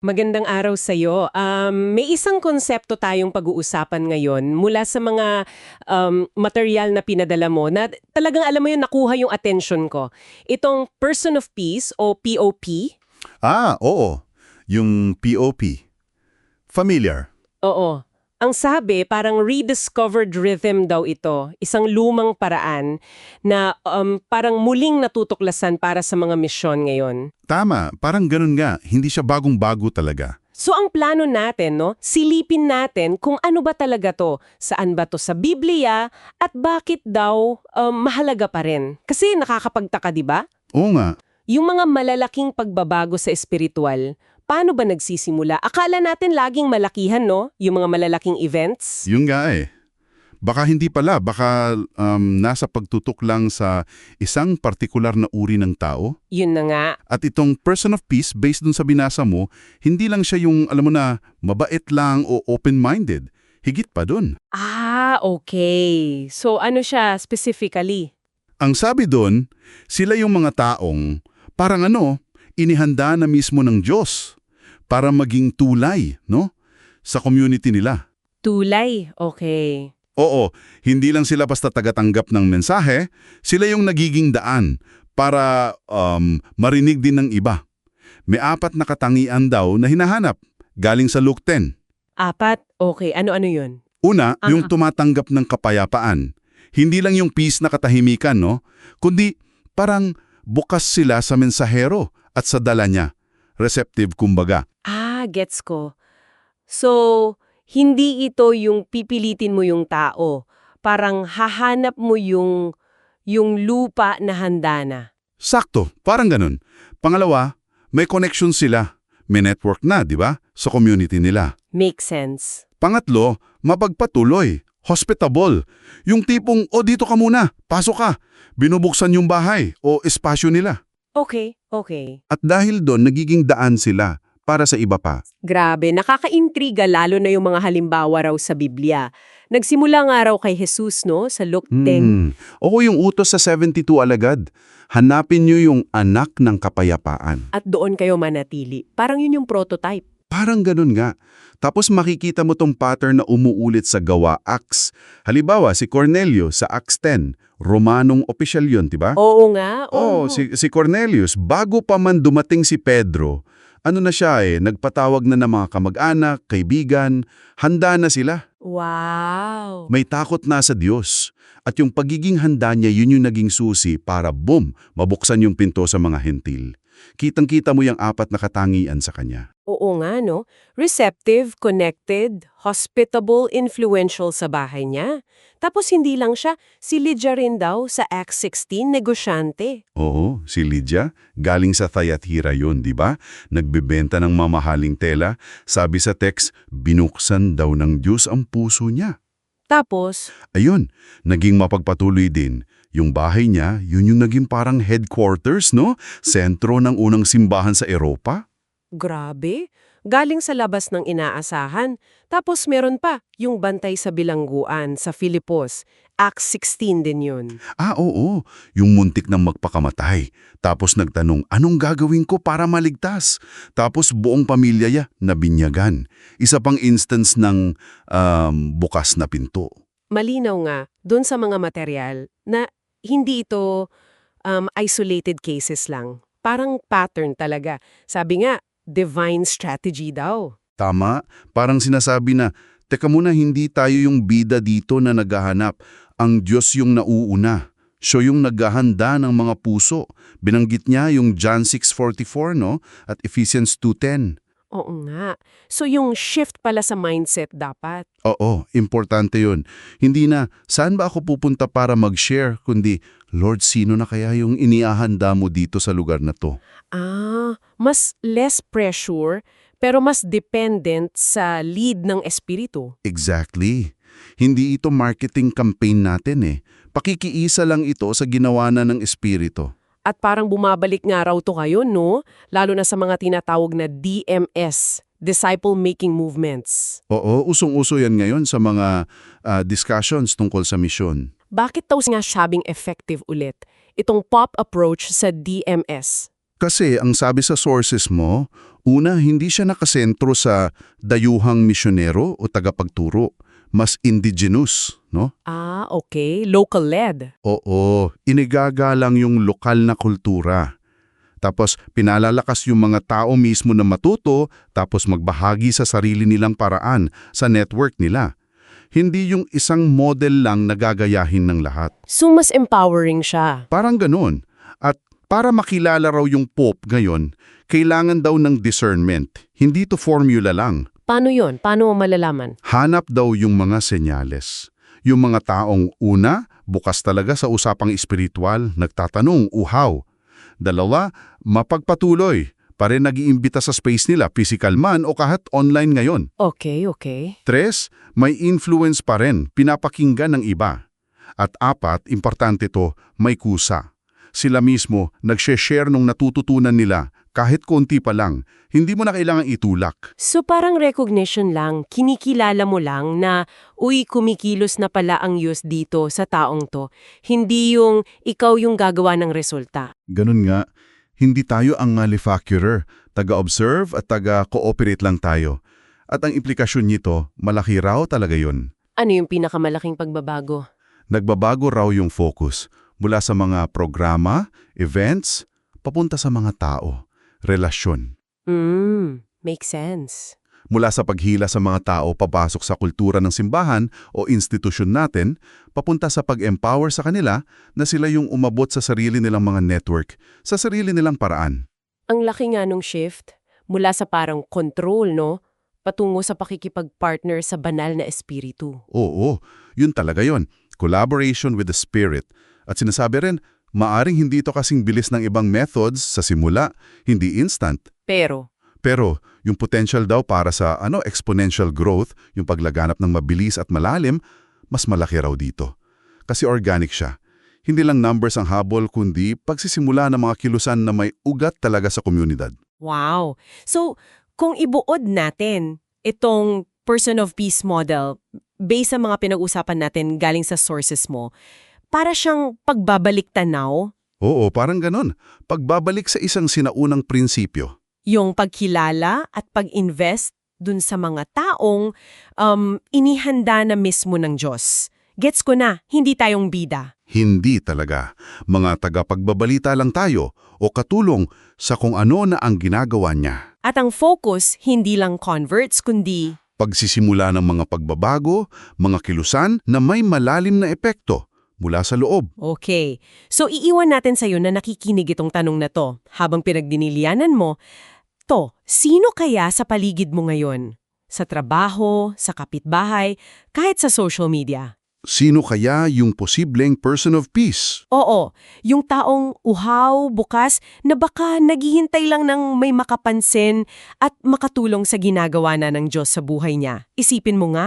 Magandang araw sa iyo. Um, may isang konsepto tayong pag-uusapan ngayon mula sa mga um, material na pinadala mo na talagang alam mo yun, nakuha yung attention ko. Itong Person of Peace o POP. Ah, oo. Yung POP. Familiar. Oo. Ang sabi, parang rediscovered rhythm daw ito. Isang lumang paraan na um, parang muling natutuklasan para sa mga misyon ngayon. Tama, parang ganun nga. Hindi siya bagong-bago talaga. So ang plano natin, no, silipin natin kung ano ba talaga to, saan ba to sa Biblia, at bakit daw um, mahalaga pa rin. Kasi nakakapagtaka, di ba? Oo nga. Yung mga malalaking pagbabago sa espiritual, paano ba nagsisimula? Akala natin laging malakihan, no? Yung mga malalaking events. Yun nga eh. Baka hindi pala, baka um, nasa pagtutok lang sa isang partikular na uri ng tao. Yun na nga. At itong person of peace, based dun sa binasa mo, hindi lang siya yung, alam mo na, mabait lang o open-minded. Higit pa dun. Ah, okay. So ano siya specifically? Ang sabi doon, sila yung mga taong parang ano, inihanda na mismo ng Diyos para maging tulay, no? Sa community nila. Tulay. Okay. Oo, hindi lang sila basta tagatanggap ng mensahe, sila yung nagiging daan para um, marinig din ng iba. May apat na katangian daw na hinahanap, galing sa Luke 10. Apat. Okay. Ano-ano yun? Una, Aha. yung tumatanggap ng kapayapaan. Hindi lang yung peace na katahimikan, no? Kundi parang bukas sila sa mensahero at sa dala niya. Receptive kumbaga. Ah, gets ko. So, hindi ito yung pipilitin mo yung tao. Parang hahanap mo yung, yung lupa na handa na. Sakto, parang ganun. Pangalawa, may connection sila. May network na, di ba? Sa community nila. Make sense. Pangatlo, mapagpatuloy. Hospitable. Yung tipong, o dito ka muna, pasok ka. Binubuksan yung bahay o espasyo nila. Okay, okay. At dahil doon, nagiging daan sila para sa iba pa. Grabe, nakakaintriga lalo na yung mga halimbawa raw sa Biblia. Nagsimula nga raw kay Jesus, no? Sa Luke 10. Hmm. Oo, yung utos sa 72 alagad. Hanapin niyo yung anak ng kapayapaan. At doon kayo manatili. Parang yun yung prototype. Parang ganun nga. Tapos makikita mo tong pattern na umuulit sa gawa Acts. Halimbawa, si Cornelio sa Acts 10. Romanong opisyal yun, di ba? Oo nga. Oo, si, si Cornelius, bago pa man dumating si Pedro, ano na siya eh, nagpatawag na ng mga kamag-anak, kaibigan, handa na sila. Wow. May takot na sa Diyos. At yung pagiging handa niya, yun yung naging susi para boom, mabuksan yung pinto sa mga hentil. Kitang-kita mo yung apat na katangian sa kanya. Oo nga, no? Receptive, connected, hospitable, influential sa bahay niya. Tapos hindi lang siya, si Lydia rin daw sa Acts 16, negosyante. Oo, si Lydia, galing sa Thyatira yun, di ba? Nagbebenta ng mamahaling tela. Sabi sa text, binuksan daw ng Diyos ang puso niya. Tapos, Ayun, naging mapagpatuloy din. Yung bahay niya, yun yung naging parang headquarters, no? Sentro ng unang simbahan sa Europa. grabe, galing sa labas ng inaasahan. Tapos meron pa, yung bantay sa bilangguan sa Filipos. Acts 16 din yun. Ah, oo, yung muntik ng magpakamatay. Tapos nagtanong, anong gagawin ko para maligtas? Tapos buong pamilya niya nabinyagan. Isa pang instance ng um, bukas na pinto. Malinaw nga, dun sa mga material, na hindi ito um, isolated cases lang. Parang pattern talaga. Sabi nga, divine strategy daw. Tama, parang sinasabi na, teka muna, hindi tayo yung bida dito na naghahanap. Ang Diyos yung nauuna. Siya yung naghahanda ng mga puso. Binanggit niya yung John 6.44, no? At Ephesians 2.10. Oo nga. So yung shift pala sa mindset dapat. Oo, importante yun. Hindi na, saan ba ako pupunta para mag-share? Kundi, Lord, sino na kaya yung iniahanda mo dito sa lugar na to? Ah, mas less pressure, pero mas dependent sa lead ng espiritu. Exactly. Hindi ito marketing campaign natin eh. Pakikiisa lang ito sa ginawa na ng Espiritu. At parang bumabalik nga raw to kayo, no? Lalo na sa mga tinatawag na DMS, Disciple Making Movements. Oo, usong-uso yan ngayon sa mga ah, discussions tungkol sa misyon. Bakit daw nga sabing effective ulit itong pop approach sa DMS? Kasi ang sabi sa sources mo, una, hindi siya nakasentro sa dayuhang misyonero o tagapagturo. Mas indigenous, no? Ah, okay. Local-led. Oo, inigagalang yung lokal na kultura. Tapos pinalalakas yung mga tao mismo na matuto tapos magbahagi sa sarili nilang paraan sa network nila. Hindi yung isang model lang na gagayahin ng lahat. So, mas empowering siya. Parang ganun. At para makilala raw yung Pope ngayon, kailangan daw ng discernment. Hindi to formula lang. Paano yon? Paano malalaman? Hanap daw yung mga senyales. Yung mga taong una, bukas talaga sa usapang espiritual, nagtatanong, uhaw. Dalawa, mapagpatuloy, pa rin nag-iimbita sa space nila, physical man o kahit online ngayon. Okay, okay. Tres, may influence pa rin, pinapakinggan ng iba. At apat, importante to, may kusa. Sila mismo, nagshe-share nung natututunan nila, kahit konti pa lang, hindi mo na kailangang itulak. So parang recognition lang, kinikilala mo lang na, uy, kumikilos na pala ang Diyos dito sa taong to. Hindi yung ikaw yung gagawa ng resulta. Ganun nga, hindi tayo ang manufacturer, taga-observe at taga-cooperate lang tayo. At ang implikasyon nito, malaki raw talaga yun. Ano yung pinakamalaking pagbabago? Nagbabago raw yung focus mula sa mga programa, events, papunta sa mga tao, relasyon. Hmm, makes sense. Mula sa paghila sa mga tao papasok sa kultura ng simbahan o institusyon natin, papunta sa pag-empower sa kanila na sila yung umabot sa sarili nilang mga network, sa sarili nilang paraan. Ang laki nga nung shift, mula sa parang control, no? Patungo sa pakikipag-partner sa banal na espiritu. Oo, yun talaga yon. Collaboration with the Spirit. At sinasabi rin, maaring hindi ito kasing bilis ng ibang methods sa simula, hindi instant. Pero, Pero yung potential daw para sa ano exponential growth, yung paglaganap ng mabilis at malalim, mas malaki raw dito. Kasi organic siya. Hindi lang numbers ang habol kundi pagsisimula ng mga kilusan na may ugat talaga sa komunidad. wow. So, kung ibuod natin itong person of peace model based sa mga pinag-usapan natin galing sa sources mo, para siyang pagbabalik tanaw, Oo, parang ganon. Pagbabalik sa isang sinaunang prinsipyo. yung pagkilala at pag-invest dun sa mga taong um, inihanda na mismo ng Diyos. Gets ko na, hindi tayong bida. Hindi talaga. Mga tagapagbabalita lang tayo o katulong sa kung ano na ang ginagawa niya. At ang focus, hindi lang converts, kundi Pagsisimula ng mga pagbabago, mga kilusan na may malalim na epekto mula sa loob. Okay. So iiwan natin sa'yo na nakikinig itong tanong na to habang pinagdinilianan mo, to, sino kaya sa paligid mo ngayon? Sa trabaho, sa kapitbahay, kahit sa social media? Sino kaya yung posibleng person of peace? Oo, yung taong uhaw, bukas, na baka naghihintay lang ng may makapansin at makatulong sa ginagawa na ng Diyos sa buhay niya. Isipin mo nga,